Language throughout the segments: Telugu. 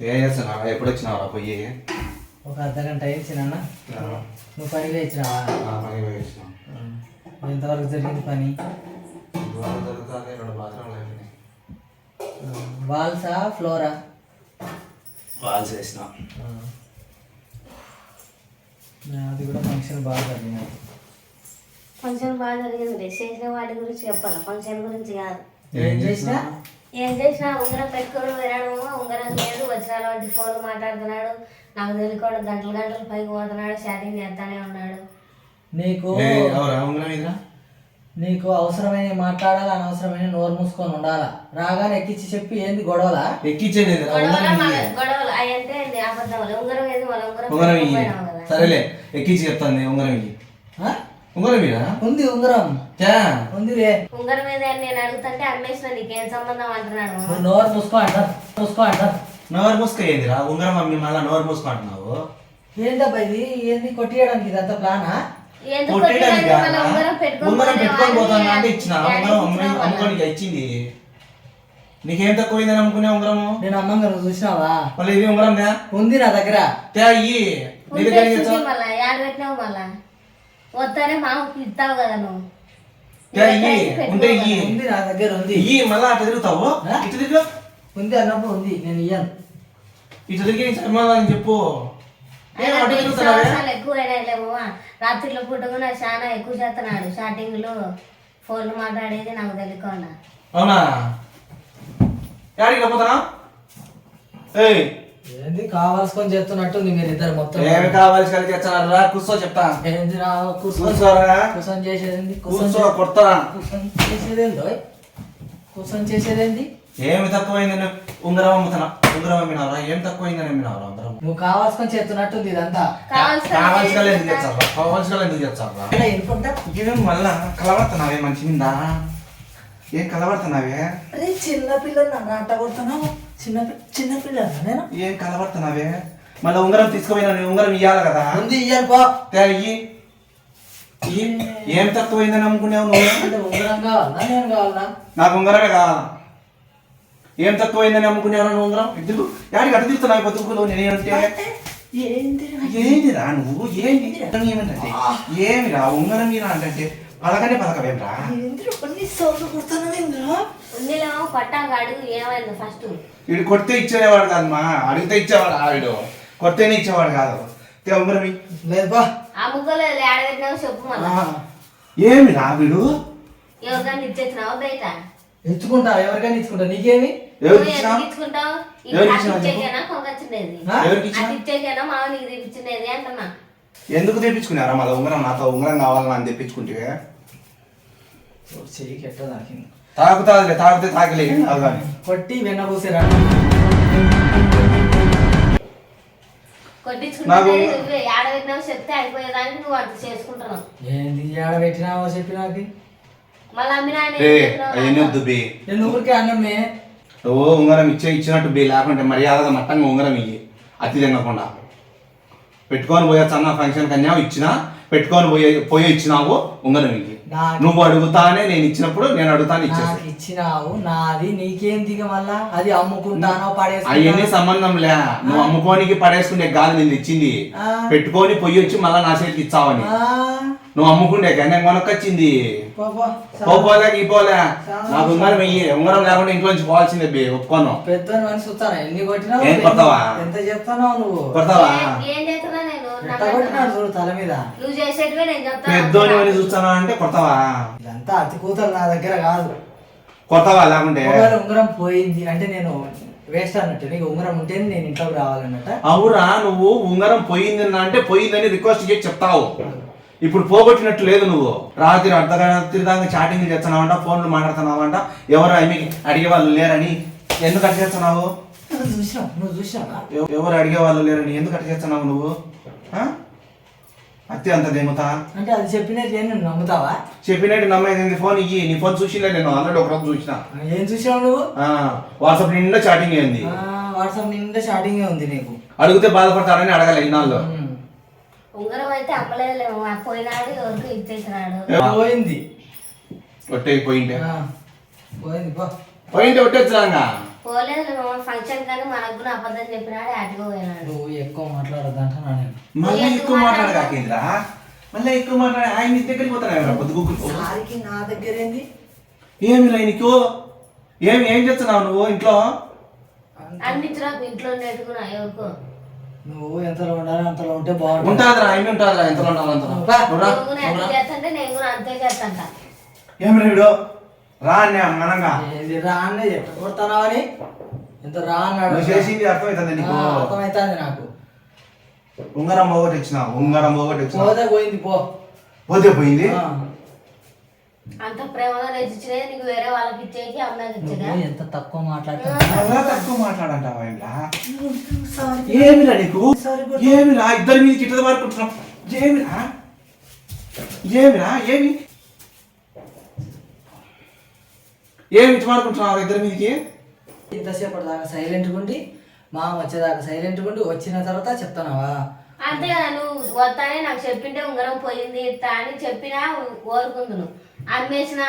ఏం చేస్తున్నావా ఎప్పుడు వచ్చినావా పోయి? ఒక అర్ధ గంట ఇచ్చిన నువ్వు పని వేయించినావా పని పోయి వచ్చినాం. ఎంతవరకు జరిగింది పని? జరుగుతుంది రెండు బాత్రూమ్లు అయిపోయినాయి వాల్సా ఫ్లోరా? వాళ్ళు చేసినాం అది కూడా ఫంక్షన్ బాగా జరిగినది ఫంక్షన్ బాగా జరిగింది. చేసిన వాటి గురించి చెప్పాలి? ఫంక్షన్ గురించి కాదు. ఏం చేసినా? ఏం చేసినా ఉంగరం పెట్టుకొని వినడము ఉంగరం లేదు వచ్చిన వాటి ఫోన్లు మాట్లాడుతున్నాడు నాకు తెలియకుండా గంటలు గంటలు పైకి పోతున్నాడు చాటింగ్ చేస్తానే ఉన్నాడు. నీకు ఏ, ఎవరా ఉంగరం ఇదిరా? నీకు అవసరమైన మాట్లాడాలి అనవసరమైన నోరు మూసుకొని ఉండాలా? రాగానే ఎక్కించి చెప్పి ఏంది గొడవలా? ఎక్కిచ్చేది? గొడవలు ఉంగరం అబద్ధం ఏది సరేలే ఎక్కించి చెప్తాను ఉంగరం? ఉంగరం ఇరా ఉంది ఉంగరం. క్యా ఉంది రే ఉంగరం అని నేను అడుగుతుంటే అమ్మేసిన నీకేం సంబంధం అంటున్నాడు? నువ్వు నోరు మూసుకో అంటారు మూసుకో అంటారు నోరు మూసుకో ఏందిరా? ఉంగరం మమ్మీ మళ్ళీ నోరు మూసుకుంటున్నావు ఏందబ్బా ఇది? ఏంది? కొట్టియడానికి ఇదంతా ప్లానా? కొట్టేయడానికి ఉంగరం పెట్టుకొని ఉంగరం పెట్టుకొని పోయినావా పోతాను అంటే ఇచ్చిన? ఉంగరం అమ్మి. అమ్ముకోనికి ఇచ్చింది. నీకేం తక్కువైందని అమ్ముకునే ఉంగరము? నేను అమ్మంగా నువ్వు చూసినావా? మళ్ళీ ఇది ఉంగరం ఉంది నా దగ్గర. తే అయ్యి నీ దగ్గర వస్తానే మామకి ఇస్తావు కదా నువ్వు. ఉంటే ఉంది నా దగ్గర ఉంది. ఇయ్యి మళ్ళా అటు తిరుగుతావు? ఇటు తిరుగు. ఉంది అన్నప్పుడు ఉంది నేను ఇయ్యను. ఇటు తిరిగి సమాధానం చెప్పు? రాత్రిలో పూట కూడా చాలా ఎక్కువ చేస్తున్నాడు. స్టార్టింగ్లో ఫోన్లు మాట్లాడేది నాకు తెలియకుండా. అవునా? యాడికి పోతానా? ఏయ్ ఏంది కావాల్సుకొని చేస్తున్నట్టుంది మీరు ఇద్దరు మొత్తం. ఏమి కావాలి కలిగి తెచ్చాను రా కూర్చో చెప్తా. ఏంది రా కూర్చొని కూర్చోరా. కూర్చొని చేసేది కూర్చో కొడతా. కూర్చొని చేసేదేందో? కూర్చొని చేసేదేంది? ఏమి తక్కువైందని ఉంగరం అమ్ముతున్నా. ఉంగరం అమ్మినావరా? ఏం తక్కువైందని అమ్మినావరా ఉంగరం? నువ్వు కావాల్సుకొని చేస్తున్నట్టుంది ఇదంతా. కావాల్సిన ఎందుకు తెచ్చారా కావాల్సిన ఎందుకు ఎనుకుంటా ఏం మళ్ళా? కలబడుతున్నావే మంచి నిందా ఏం కలబడుతున్నావే అరే చిన్న పిల్లలు నన్ను అట్ట కొడుతున్నావు? చిన్న పి- చిన్న పిల్లలు నేను ఏం కలబడుతున్నావే మళ్ళీ ఉంగరం తీసుకుపోయినా నీ ఉంగరం ఇయ్యాలి కదా? ఉంది ఇయ్యాను పో. తే ఇయ్యి. ఇయ్యి. ఏం తక్కువైందని అమ్ముకునేవు నువ్వు? ఉంగరం కావాలనా? నేను కావాలనా? నాకు ఉంగరమే కావాలా? ఏం తక్కువైందని అమ్ముకునేవరా నువ్వు ఉంగరం? ఇద్దరు యాడికి అటు తిరుగుతున్నావు? బతుకులు నేనేంటే ఏంటి ఏందిరా? నువ్వు? ఏంటి ఏమంటే ఏమిరా ఉంగరం మీరా అంటే? పలకనే పలకవేంరా ఉండిలేమో పట్టాక అడుగు ఏమైంది ఫస్ట్. వీడు కొడితే ఇచ్చేవాడు కాదమ్మా అడిగితే ఇచ్చేవాడు ఆవిడు కొడితేనే ఇచ్చేవాడు కాదు. తే ఉంగరం ఇయ్యి. లేదు బా. ఏడ పెట్టినావు చెప్పు మళ్ళా. ఏమిరా వీడు? ఎవరికైనా ఇచ్చేసినావా బయట? ఇచ్చుకుంటా ఎవరికైనా ఇచ్చుకుంటా. నీకేమి? ఎవరికి ఇచ్చినా చెప్పు? ఆ? ఇచ్చినా అంటున్నా. ఎందుకు తెప్పించుకున్నారా? మళ్ళీ ఉంగరం నాతో ఉంగరం కావాలని అని తెప్పించుకుంటే? చెయ్యి కెట్ట తాకింది. తాగుతాదిలే తాగితే తాగలే కొట్టి వెన్నపూసిరా కొట్టించుకుంటే నాకు- నువ్వే ఏడ పెట్టినావు చెప్తే అయిపోయేదానికి నువ్వు అంత చేసుకుంటున్నావు. ఏంది ఏడ పెట్టినావో చెప్పి నాకు? మళ్ళీ అమ్మినా అని ఏ ఏం చెప్పినావు అవన్నీ నాకు? వద్దు బే నేను ఊరికే అన్నమే. ఓ ఉంగరం ఇచ్చే ఇచ్చినట్టు బే లేకుంటే మర్యాదగా మట్టంగా ఉంగరం ఇయ్యి. అతి తినకుండా. పెట్టుకొని పోయొచ్చు అన్న ఫంక్షన్ కన్యా ఇచ్చినా పెట్టుకొని పోయే పోయి ఇచ్చినావు ఉంగరం ఇయ్యి నాకు నువ్వు అడుగుతానే నేను ఇచ్చినప్పుడు నేను అడుగుతాను నాకు ఇచ్చేసి ఇచ్చినావు నాది నీకేం దిగ మళ్ళా? అది అమ్ముకుంటానో అవన్నీ పడేసుకుంటానో? సంబంధం లే. నువ్వు అమ్ముకోనికి పడేసుకునే గాలి నేను ఇచ్చింది. పెట్టుకొని పొయ్యి వచ్చి మళ్ళా నా చేతికి ఇచ్చావని. నువ్వు అమ్ముకుండే కానీ కొనకొచ్చింది పో, పో. పోపోలే గీపోలే చాలా నాకు ఉంగరం వెయ్యి. ఉంగరం లేకుండా ఇంట్లో నుంచి పోవాల్సిందే బే ఒప్పుకోను. పెద్ద మనిషి వస్తాను ఎన్ని కొట్టినావు? ఏం కొడతావా? ఎంత చెప్తున్నావు నువ్వు? కొడతావా? కొట్టినాడు తల మీద? నువ్వు చేసేటివే నేను చెప్తాను. పెద్దోని అని చూస్తానా అంటే కొడతావా? ఇదంతా అతి కూతురు నా దగ్గర కాదు. కొడతావా లేకుంటే? ఉంగరం పోయింది అంటే నేను వేస్ట్ అన్నట్టు. నీకు ఉంగరం ఉంటేనే నేను ఇంట్లోకి రావాలన్నట్ట. అవురా నువ్వు ఉంగరం పోయిందన్నా అంటే పోయిందని రిక్వెస్ట్ చేసి చెప్తావు. ఇప్పుడు పోగొట్టినట్టు లేదు నువ్వు. రాత్రి అర్ధరాత్రి దాకా చాటింగ్ చేస్తున్నావంట ఫోన్లు మాట్లాడుతున్నావంట. ఎవరు ఆమె అడిగే వాళ్ళు లేరని ఎందుకు అట్ట చేస్తున్నావు? ఎవరు అడిగే వాళ్ళు లేరని ఎందుకు అట్ట చేస్తున్నావు నువ్వు? అత్తే అంత దేముతా? అంటే అది చెప్పినట్టు నువ్వు నమ్ముతావా? చెప్పినట్టు నమ్మేది ఫోన్ ఇయ్యి నీ ఫోన్ చూసిలే నేను ఆల్రెడీ ఒక రోజు చూసిన. ఏం చూసినావు నువ్వు? వాట్సాప్ నిండా చాటింగ్ అయింది వాట్సాప్ నిండా స్టార్టింగ్ ఉంది నీకు. అడిగితే బాధపడతారని అడగాలి ఇన్నాళ్ళు. ఉంగరం అయితే అమ్మలేదులేమో పోయినాడు ఎవరికి ఇచ్చేసినాడు. పోయింది? ఒట్టేకి పోయింటే ఆ, పోయింది పోయింటే ఒట్టేచ్చాంగా పోలేదు మామ ఫంక్షన్ కానీ మనకు కూడా అబద్ధం చెప్పినాడు అటుగా పోయినాడు. నువ్వు ఎక్కువ నేను. మళ్ళీ ఎక్కువ మళ్ళీ ఎక్కువ మాట్లాడి ఆయన నీ దగ్గరికి పోతాను సారికి నా దగ్గర ఏంది ఏమి ఏం చేస్తున్నావు నువ్వు ఇంట్లో? అన్నింటిలో ఇంట్లో ఎవరికో. నువ్వు ఎంతలో ఉండాలి అంతలో ఉంటే బాగుంటుంది. ఉంటాదిరా ఏమి ఉంటాదిరా ఎంత ఉండాలి అంత బా. నువ్వురా, నువ్వు కూడా ఎంత చేస్తుంటే నేను కూడా అంతే చేస్తాంట. ఏమి రేడు రా అన్న మనంగా. ఏంది రా అనే ఎట్లా కొడతానా అని? ఎంత రా అన్నాడు. చేసింది అర్థమవుతుంది నీకు? అర్థమవుతుంది నాకు. ఉంగరం ఒకటి ఇచ్చినావు ఉంగరం ఒకటి ఇచ్చినావు పోతే పోయింది పో. పోతే పోయింది? అంత ప్రేమగా నేర్చిచ్చినది నీకు వేరే వాళ్ళకి ఇచ్చేకి అమ్మాయికి ఇచ్చేదా? ఎంత తక్కువ మాట్లాడుతున్నా అలా తక్కువ మాట్లాడంటావా ఏమిరా నీకు? ఏమిరా? ఇద్దరి మీద కిట్టద పారుకుంటున్నావు ఏమిరా? ఏమిరా? ఏమి? ఏమి ఇటు మారుకుంటున్నావు ఇద్దరి మీదకి? ఇంతసేపటి దాకా సైలెంట్గా ఉండి మా వచ్చేదాకా సైలెంట్గా ఉండి వచ్చిన తర్వాత చెప్తానావా అంతే కదా నువ్వు వస్తానే నాకు చెప్పింటే ఉంగరం పోయింది ఇట్లా అని చెప్పినా కోరుకుందును అమ్మేసిన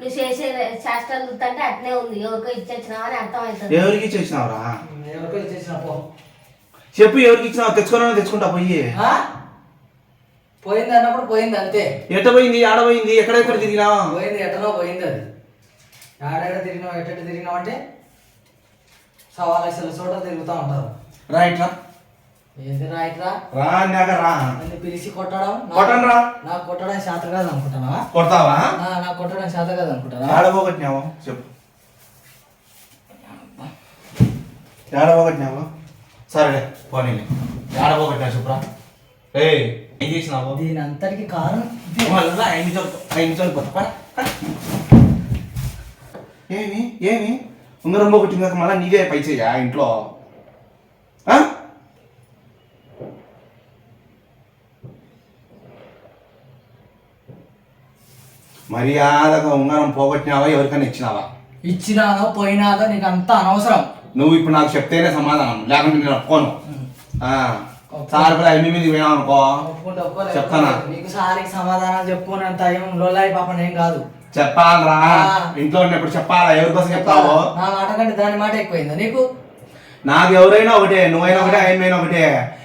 నువ్వు చేసే శాస్త్రాలు చూస్తుంటే అట్నే ఉంది. ఎవరికో ఇచ్చేచ్చినావు అని అర్థమవుతుంది. ఎవరికి ఇచ్చేసినావురా? ఎవరికో ఇచ్చేసిన పో. చెప్పు ఎవరికి ఇచ్చినావు? తెచ్చుకోవాలని తెచ్చుకుంటా పోయి. ఆ? పోయింది అన్నప్పుడు పోయింది అంతే. ఎట్ట పోయింది? ఆడ పోయింది? ఎక్కడెక్కడ తిరిగినావు? పోయింది ఎటనో పోయింది అది. ఆడాడ తిరిగినావు ఎట్ట తిరిగినావు అంటే సవా లక్షల చోట తిరుగుతూ ఉంటారు. రైట్ రా. రా అన్నాక రా. నన్ను పిలిచి కొట్టడం? కొట్టను రా. నాకు కొట్టడం శాత కాదు అనుకుంటున్నావా? కొడతావా? నాకు కొట్టడం శాత కాదు చెప్పు. ఏడ పోగొట్టినా చెప్పురా? ఏ ఏం చేసినావు? దీని అంతటికి కారణం ఐదు నిమిషాలు ఐదు నిమిషాలు. ఏమి ఏమి? ఉంగరం పోగొట్టిందాక మళ్ళీ నీదే పై చెయ్యా ఇంట్లో? మర్యాదగా ఉంగరం పోగొట్టినావా ఎవరికైనా ఇచ్చినావా? ఇచ్చినాదో పోయినాదో నీకు అంత అనవసరం. నువ్వు ఇప్పుడు నాకు చెప్తేనే సమాధానం లేకుంటే నేను ఒప్పుకోను. సార్ కూడా ఎన్ని మీద పోయినావు అనుకో. చెప్తానా? నీకు సారికి సమాధానాలు చెప్పుకునేంత ఏం లోలాయి పాప నేను కాదు. చెప్పాలరా. ఇంట్లో ఉన్నప్పుడు చెప్పాలా? ఎవరి కోసం చెప్తావు? నా మాట కంటే దాని మాట ఎక్కువైందా నీకు? నాకు ఎవరైనా ఒకటే నువ్వైనా ఒకటే ఆయనైనా ఒకటే.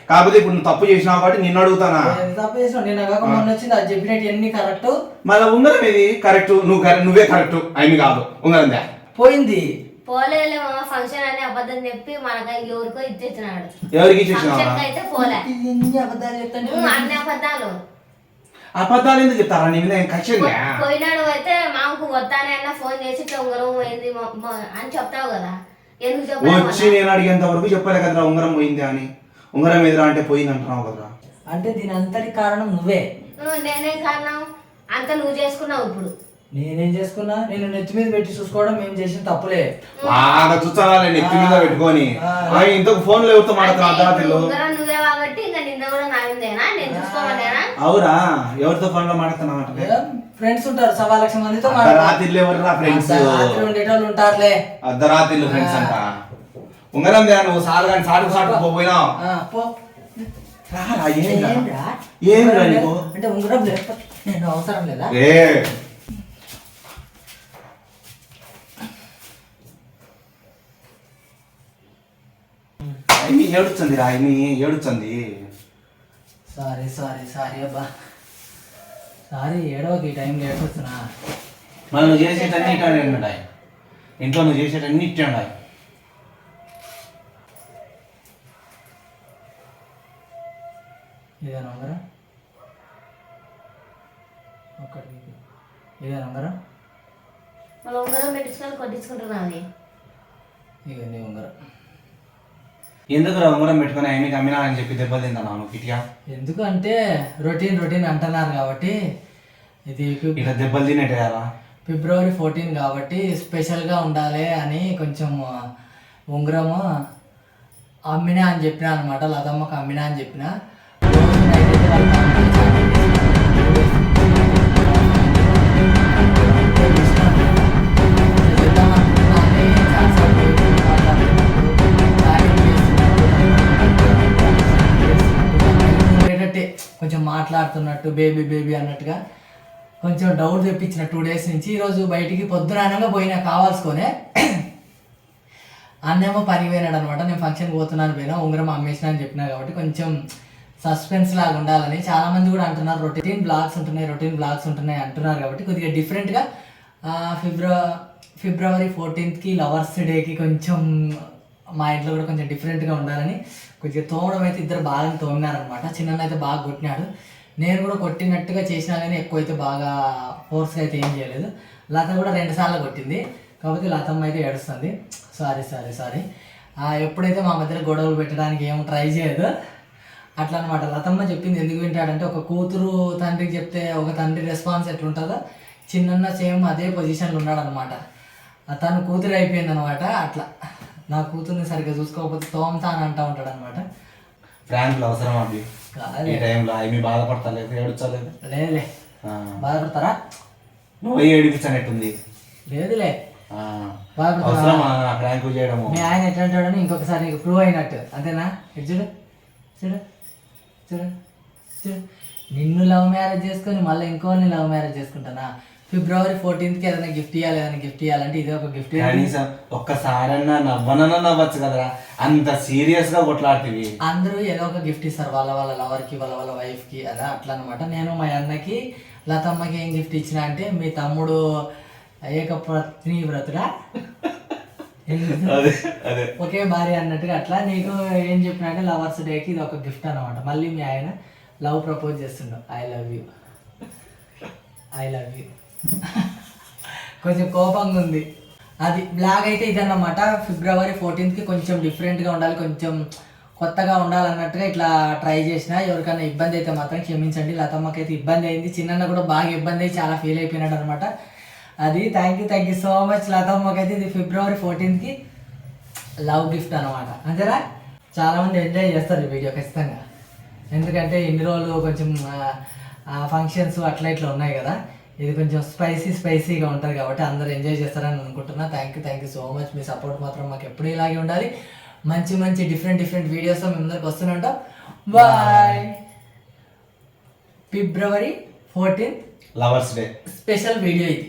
కాకపోతే ఇప్పుడు నువ్వు తప్పు చేసినావు కాబట్టి నిన్ను అడుగుతానా? తప్పు చేసినావు నిన్న కాక మొన్న వచ్చింది అది చెప్పినట్టు ఎన్ని కరెక్ట్? మళ్ళీ ఉంగరం ఇది కరెక్ట్ నువ్వు కరెక్ట్ నువ్వే కరెక్ట్ ఆయన కాదు. ఉంగరం దా. పోయింది. పోలేలే మామ ఫంక్షన్ అని అబద్ధం చెప్పి మనకు ఎవరికో ఇచ్చేచ్చినాడు ఎవరికి ఇచ్చేసినావా? ఫంక్షన్ అయితే పోలే. ఎన్ని అబద్ధాలు చెప్తాను నువ్వు అన్ని అబద్ధాలు. అబద్ధాలు ఎందుకు చెప్తారా? నీ మీద ఏం కక్షంగా పోయినాడు అయితే మామకు వస్తానే అన్న ఫోన్ చేసి ఇట్లా ఉంగరం పోయింది అని చెప్తావు కదా. వచ్చి నేను అడిగేంత వరకు చెప్పలే కదరా ఉంగరం పోయింది అని. ఉంగరం ఎదురా అంటే పోయింది అంటున్నావు కదరా. అంటే దీని అంతటి కారణం నువ్వే. నేనేం కారణం? అంత నువ్వు చేసుకున్నావు ఇప్పుడు. నేనేం చేసుకున్నా? నేను నెత్తి మీద పెట్టి చూసుకోవడం మేము చేసిన తప్పులే. బాగా చూస్తాను నెత్తి మీద పెట్టుకొని? ఇంతకు ఫోన్లో ఎవరితో మాట్లాడుతున్నా అర్ధరాత్రిలో ఉంగరం నువ్వే కాబట్టి ఇంకా నిన్న కూడా నావిందేనా నేను చూసుకోమనేనా అవురా ఎవరితో ఫోన్లో మాట్లాడుతున్నావు ఫ్రెండ్స్ ఉంటారు సవా లక్ష మందితో అర్ధరాత్రిలో ఎవరురా ఫ్రెండ్స్? రాత్రి ఉండేటోళ్ళు ఉంటారులే. అర్ధరాత్రిలో ఫ్రెండ్స్ అంట. ఉంగరం దే నువ్వు సార్ కానీ సాటుకు సాటుకు పోయినావు. ఆ, పో. రారా, ఏంరా? ఏంరా? ఏంరా ఉంగరం నీకు? లే- అంటే ఉంగరం లేకపోతే నేను అవసరం లేదా? ఏ ఆయన్ని ఏడుస్తుంది రా ఆయన్ని ఏడుస్తుంది. సారీ సారీ సారీ అబ్బా. సారీ ఏడవకి ఈ టైం లేట్ వస్తున్నా మళ్ళీ నువ్వు చేసేటన్ని ఇట్టే ఉన్నాయి ఇంట్లో నువ్వు చేసేటన్ని ఇట్టే ఉన్నాయి ఇదే నంబరా. ఒక్కటి ఇదే నంబరా. మళ్ళీ ఉంగరం పెట్టించుకొని కొట్టించుకుంటున్నావు. ఇక నీ ఉంగరం ఎందుకు ఉంగరం పెట్టుకొని ఆయనకి అమ్మినా అని చెప్పి దెబ్బలు కిటియా ఎందుకు అంటే రొటీన్ రొటీన్ అంటున్నారు కాబట్టి ఇది ఫిబ్- ఇట్లా దెబ్బలు తినేటరా ఫిబ్రవరి ఫోర్టీన్ కాబట్టి స్పెషల్గా ఉండాలి అని కొంచెం ఉంగరము అమ్మినా అని చెప్పిన అనమాట లతమ్మకు అమ్మినా అని చెప్పిన. రోజు నైట్ అయితే మాట్లాడుతున్నట్టు బేబీ బేబీ అన్నట్టుగా కొంచెం డౌట్ తెప్పించిన టూ డేస్ నుంచి ఈరోజు బయటికి పొద్దున పోయినా కావాల్సుకొనే అన్నేమో పని పోయినాడు అనమాట నేను ఫంక్షన్కి పోతున్నాను పోయినా ఉంగరం అమ్మేసిన అని చెప్పినా కాబట్టి కొంచెం సస్పెన్స్ లాగా ఉండాలని చాలామంది కూడా అంటున్నారు. రొటీన్ బ్లాగ్స్ ఉంటున్నాయి రొటీన్ బ్లాగ్స్ ఉంటున్నాయి అంటున్నారు కాబట్టి కొద్దిగా డిఫరెంట్గా ఫిబ్రవరి ఫిబ్రవరి ఫోర్టీన్త్కి లవర్స్ డేకి కొంచెం మా ఇంట్లో కూడా కొంచెం డిఫరెంట్గా ఉండాలని కొద్దిగా తోమడం అయితే ఇద్దరు బాగా తోమినారనమాట. చిన్న అయితే బాగా కొట్టినాడు. నేను కూడా కొట్టినట్టుగా చేసినా కానీ ఎక్కువ అయితే బాగా ఫోర్స్గా అయితే ఏం చేయలేదు. లత కూడా రెండు సార్లు కొట్టింది. కాకపోతే లతమ్మ అయితే ఏడుస్తుంది. సారీ సారీ సారీ ఎప్పుడైతే మా మధ్యలో గొడవలు పెట్టడానికి ఏం ట్రై చేయదు అట్లా అనమాట లతమ్మ చెప్పింది ఎందుకు వింటాడంటే ఒక కూతురు తండ్రికి చెప్తే ఒక తండ్రి రెస్పాన్స్ ఎట్లుంటుందో చిన్న సేమ్ అదే పొజిషన్లో ఉన్నాడనమాట. తను కూతురు అయిపోయింది అనమాట అట్లా. నా కూతుర్ని సరిగ్గా చూసుకోకపోతే తోమతా అని అంటూ ఉంటాడు అనమాట ఫ్రాంక్లు అవసరం అవి ఈ టైంలో అవి బాధపడతలేదు ఏడుచలేదు లేదులే. బాధపడతారా? నువ్వు ఏడిపించనట్టుంది. లేదులే. అవసరమా చేయడము? మీ ఆయన ఎట్లా ఇంకొకసారి నీకు ప్రూవ్ అయినట్టు. అంతేనా? చూడు చూడు చూడు చూడు. నిన్ను లవ్ మ్యారేజ్ చేసుకొని మళ్ళీ ఇంకోని లవ్ మ్యారేజ్ చేసుకుంటానా? ఫిబ్రవరి ఫోర్టీన్త్కి ఏదైనా గిఫ్ట్ ఇవ్వాలి ఏదైనా గిఫ్ట్ ఇవ్వాలంటే ఇదే ఒక గిఫ్ట్ కనీసం ఒక్కసారన్నా నవ్వనన్నా నవ్వచ్చు కదరా. అంత సీరియస్గా కొట్లాడుతుంది అందరూ ఏదో ఒక గిఫ్ట్ ఇస్తారు వాళ్ళ వాళ్ళ లవర్కి వాళ్ళ వాళ్ళ వైఫ్కి అదా అట్లా అనమాట నేను మా అన్నకి లతమ్మకి ఏం గిఫ్ట్ ఇచ్చిన అంటే మీ తమ్ముడు ఏకపత్ని వ్రతుడా? అదే అదే. ఒకే భార్య అన్నట్టుగా అట్లా నీకు ఏం చెప్పినా అంటే లవర్స్ డేకి ఇది ఒక గిఫ్ట్ అనమాట మళ్ళీ మీ ఆయన లవ్ ప్రపోజ్ చేస్తుండు. I love you I love you కొంచెం కోపంగా ఉంది అది బ్లాగ్ అయితే ఇదన్నమాట. ఫిబ్రవరి ఫోర్టీన్త్కి కొంచెం డిఫరెంట్గా ఉండాలి కొంచెం కొత్తగా ఉండాలన్నట్టుగా ఇట్లా ట్రై చేసిన. ఎవరికైనా ఇబ్బంది అయితే మాత్రం క్షమించండి. లతమ్మకి అయితే ఇబ్బంది అయింది చిన్న కూడా బాగా ఇబ్బంది అయ్యి చాలా ఫీల్ అయిపోయినాడు అనమాట అది thank you thank you so much లతమ్మకి అయితే ఇది ఫిబ్రవరి ఫోర్టీన్త్కి లవ్ గిఫ్ట్ అనమాట అంతేనా? చాలామంది ఎంజాయ్ చేస్తారు ఈ వీడియో ఖచ్చితంగా. ఎందుకంటే ఇన్ని రోజులు కొంచెం ఫంక్షన్స్ అట్లా ఇట్లా ఉన్నాయి కదా. ఇది కొంచెం స్పైసీ స్పైసీగా ఉంటుంది కాబట్టి అందరూ ఎంజాయ్ చేస్తారని అనుకుంటున్నా. Thank you thank you so much me support మాత్రం మాకు ఎప్పుడు ఇలాగే ఉండాలి. మంచి మంచి డిఫరెంట్ డిఫరెంట్ వీడియోస్ మేము ముందరికి వస్తూనే ఉంటాం. Bye February fourteenth lovers day special video ఇది.